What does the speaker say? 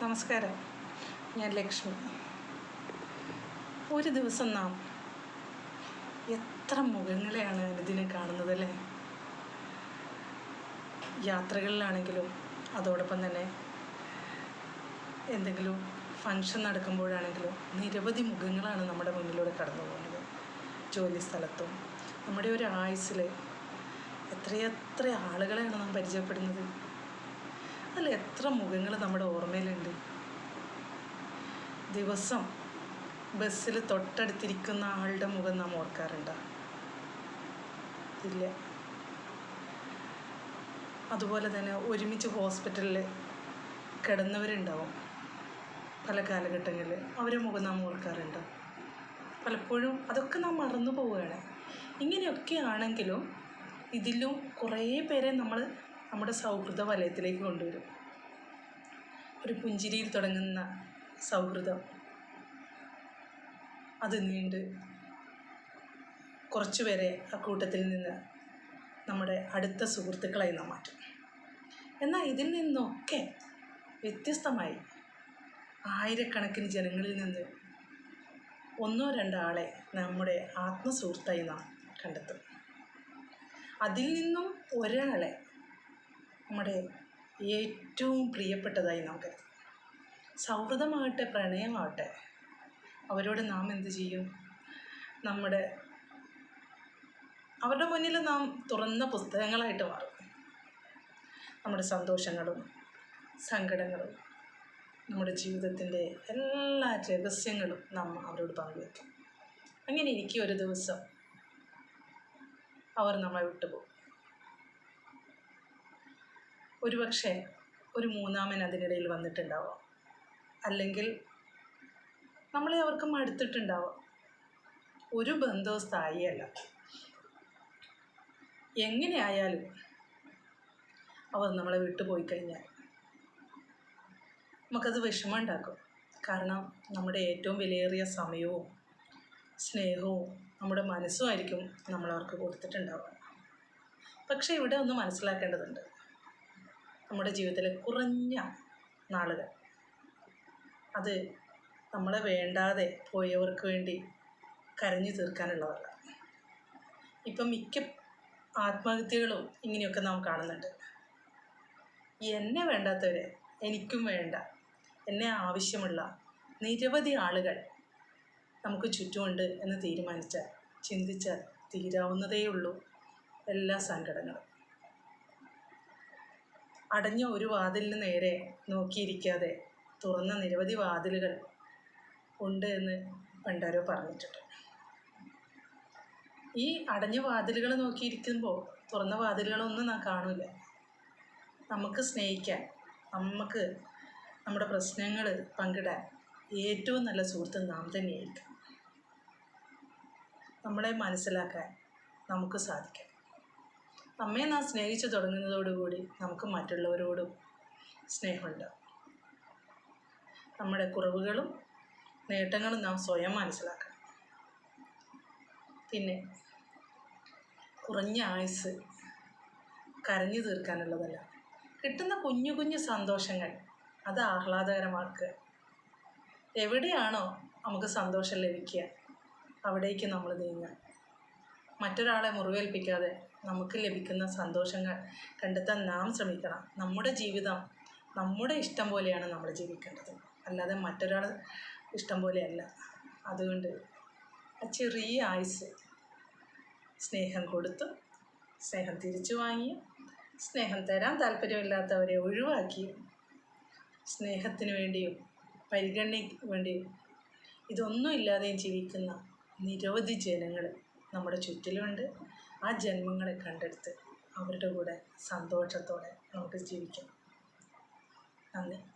നമസ്കാരം. ഞാൻ ലക്ഷ്മി. ഒരു ദിവസം നാം എത്ര മുഖങ്ങളെയാണ് അനുദിനം കാണുന്നത് അല്ലേ? യാത്രകളിലാണെങ്കിലും അതോടൊപ്പം തന്നെ എന്തെങ്കിലും ഫങ്ഷൻ നടക്കുമ്പോഴാണെങ്കിലും നിരവധി മുഖങ്ങളാണ് നമ്മുടെ മുന്നിലൂടെ കടന്നു പോകുന്നത്. ജോലി സ്ഥലത്തും നമ്മുടെ ഒരു ആയുസ്സിൽ എത്രയെത്ര ആളുകളെയാണ് നാം പരിചയപ്പെടുന്നത്? അതിൽ എത്ര മുഖങ്ങൾ നമ്മുടെ ഓർമ്മയിലുണ്ട്. ദിവസം ബസ്സിൽ തൊട്ടടുത്തിരിക്കുന്ന ആളുടെ മുഖം നാം ഓർക്കാറുണ്ട്. ഇല്ല. അതുപോലെ തന്നെ ഒരുമിച്ച് ഹോസ്പിറ്റലിൽ കിടന്നവരുണ്ടാവും. പല കാലഘട്ടങ്ങളിൽ അവരെ മുഖം നാം ഓർക്കാറുണ്ട്. പലപ്പോഴും അതൊക്കെ നാം മറന്നു പോവുകയാണ്. ഇങ്ങനെയൊക്കെ ആണെങ്കിലും ഇതിലും കുറേ പേരെ നമ്മൾ നമ്മുടെ സൗഹൃദ വലയത്തിലേക്ക് കൊണ്ടുവരും. ഒരു പുഞ്ചിരിയിൽ തുടങ്ങുന്ന സൗഹൃദം. അത് നീണ്ട് കുറച്ചു പേരെ ആ കൂട്ടത്തിൽ നിന്ന് നമ്മുടെ അടുത്ത സുഹൃത്തുക്കളായി നാം മാറ്റും. എന്നാൽ ഇതിൽ നിന്നൊക്കെ വ്യത്യസ്തമായി ആയിരക്കണക്കിന് ജനങ്ങളിൽ നിന്ന് ഒന്നോ രണ്ടോ ആളെ നമ്മുടെ ആത്മസുഹൃത്തായി നാം കണ്ടെത്തും. അതിൽ നിന്നും ഒരാളെ നമ്മുടെ ഏറ്റവും പ്രിയപ്പെട്ടതായി നാം കരുതും സൗഹൃദമാകട്ടെ പ്രണയമാകട്ടെ അവരോട് നാം എന്ത് ചെയ്യും? നമ്മുടെ അവരുടെ മുന്നിൽ നാം തുറന്ന പുസ്തകങ്ങളായിട്ട് മാറും. നമ്മുടെ സന്തോഷങ്ങളും സങ്കടങ്ങളും നമ്മുടെ ജീവിതത്തിന്റെ എല്ലാ രഹസ്യങ്ങളും നാം അവരോട് പങ്കുവെക്കും അങ്ങനെ ഇരിക്കും ഒരു ദിവസം അവർ നമ്മളെ വിട്ടുപോകും. ഒരുപക്ഷെ ഒരു മൂന്നാമൻ അതിനിടയിൽ വന്നിട്ടുണ്ടാവാം. അല്ലെങ്കിൽ നമ്മളെ അവർക്ക് മടുത്തിട്ടുണ്ടാവാം ഒരു ബന്ധവും സ്ഥായിയല്ല. എങ്ങനെയായാലും അവർ നമ്മളെ വിട്ടുപോയി കഴിഞ്ഞാൽ നമുക്കത് വിഷമം ഉണ്ടാക്കും കാരണം നമ്മുടെ ഏറ്റവും വിലയേറിയ സമയവും സ്നേഹവും നമ്മുടെ മനസ്സുമായിരിക്കും നമ്മളവർക്ക് കൊടുത്തിട്ടുണ്ടാവുക. പക്ഷേ ഇവിടെ ഒന്ന് മനസ്സിലാക്കേണ്ടതുണ്ട്. നമ്മുടെ ജീവിതത്തിലെ കുറഞ്ഞ നാളുകൾ. അത് നമ്മളെ വേണ്ടാതെ പോയവർക്ക് വേണ്ടി കരഞ്ഞു തീർക്കാനുള്ളതല്ല. ഇപ്പം മിക്ക ആത്മഹത്യകളും ഇങ്ങനെയൊക്കെ നാം കാണുന്നുണ്ട്. എന്നെ വേണ്ടാത്തവരെ എനിക്കും വേണ്ട. എന്നെ ആവശ്യമുള്ള നിരവധി ആളുകൾ നമുക്ക് ചുറ്റുമുണ്ട് എന്ന് തീരുമാനിച്ചാൽ ചിന്തിച്ചാൽ തീരാവുന്നതേയുള്ളൂ എല്ലാ സങ്കടങ്ങളും അടഞ്ഞ ഒരു വാതിലിന് നേരെ നോക്കിയിരിക്കാതെ തുറന്ന നിരവധി വാതിലുകൾ ഉണ്ട് എന്ന് പണ്ടാരോ പറഞ്ഞിട്ടുണ്ട്. ഈ അടഞ്ഞ വാതിലുകൾ നോക്കിയിരിക്കുമ്പോൾ തുറന്ന വാതിലുകളൊന്നും നാം കാണില്ല നമുക്ക് സ്നേഹിക്കാൻ നമുക്ക് നമ്മുടെ പ്രശ്നങ്ങൾ പങ്കിടാൻ ഏറ്റവും നല്ല സുഹൃത്ത് നാം തന്നെയായിരിക്കും. നമ്മളെ മനസ്സിലാക്കാൻ നമുക്ക് സാധിക്കും. നമ്മെ നാം സ്നേഹിച്ചു തുടങ്ങുന്നതോടുകൂടി നമുക്ക് മറ്റുള്ളവരോടും സ്നേഹമുണ്ടാവും നമ്മുടെ കുറവുകളും നേട്ടങ്ങളും നാം സ്വയം മനസ്സിലാക്കണം. പിന്നെ കുറഞ്ഞ ആയുസ് കരഞ്ഞു തീർക്കാനുള്ളതല്ല. കിട്ടുന്ന കുഞ്ഞു കുഞ്ഞു സന്തോഷങ്ങൾ അത് ആഹ്ലാദകരമാക്കുക. എവിടെയാണോ നമുക്ക് സന്തോഷം ലഭിക്കുക അവിടേക്ക് നമ്മൾ നീങ്ങുക. മറ്റൊരാളെ മുറിവേൽപ്പിക്കാതെ നമുക്ക് ലഭിക്കുന്ന സന്തോഷങ്ങൾ കണ്ടെത്താൻ നാം ശ്രമിക്കണം. നമ്മുടെ ജീവിതം നമ്മുടെ ഇഷ്ടം പോലെയാണ് നമ്മൾ ജീവിക്കേണ്ടത്. അല്ലാതെ മറ്റൊരാൾ ഇഷ്ടം പോലെയല്ല. അതുകൊണ്ട് ആ ചെറിയ ആയുസ് സ്നേഹം കൊടുത്തു സ്നേഹം തിരിച്ചു വാങ്ങിയും സ്നേഹം തരാൻ താല്പര്യമില്ലാത്തവരെ ഒഴിവാക്കിയും സ്നേഹത്തിന് വേണ്ടിയും പരിഗണനയ്ക്ക് വേണ്ടിയും ഇതൊന്നും ഇല്ലാതെയും ജീവിക്കുന്ന നിരവധി ജനങ്ങൾ നമ്മുടെ ചുറ്റിലുമുണ്ട് ആ ജന്മങ്ങളെ കണ്ടെടുത്ത് അവരുടെ കൂടെ സന്തോഷത്തോടെ നമുക്ക് ജീവിക്കാം. നന്ദി.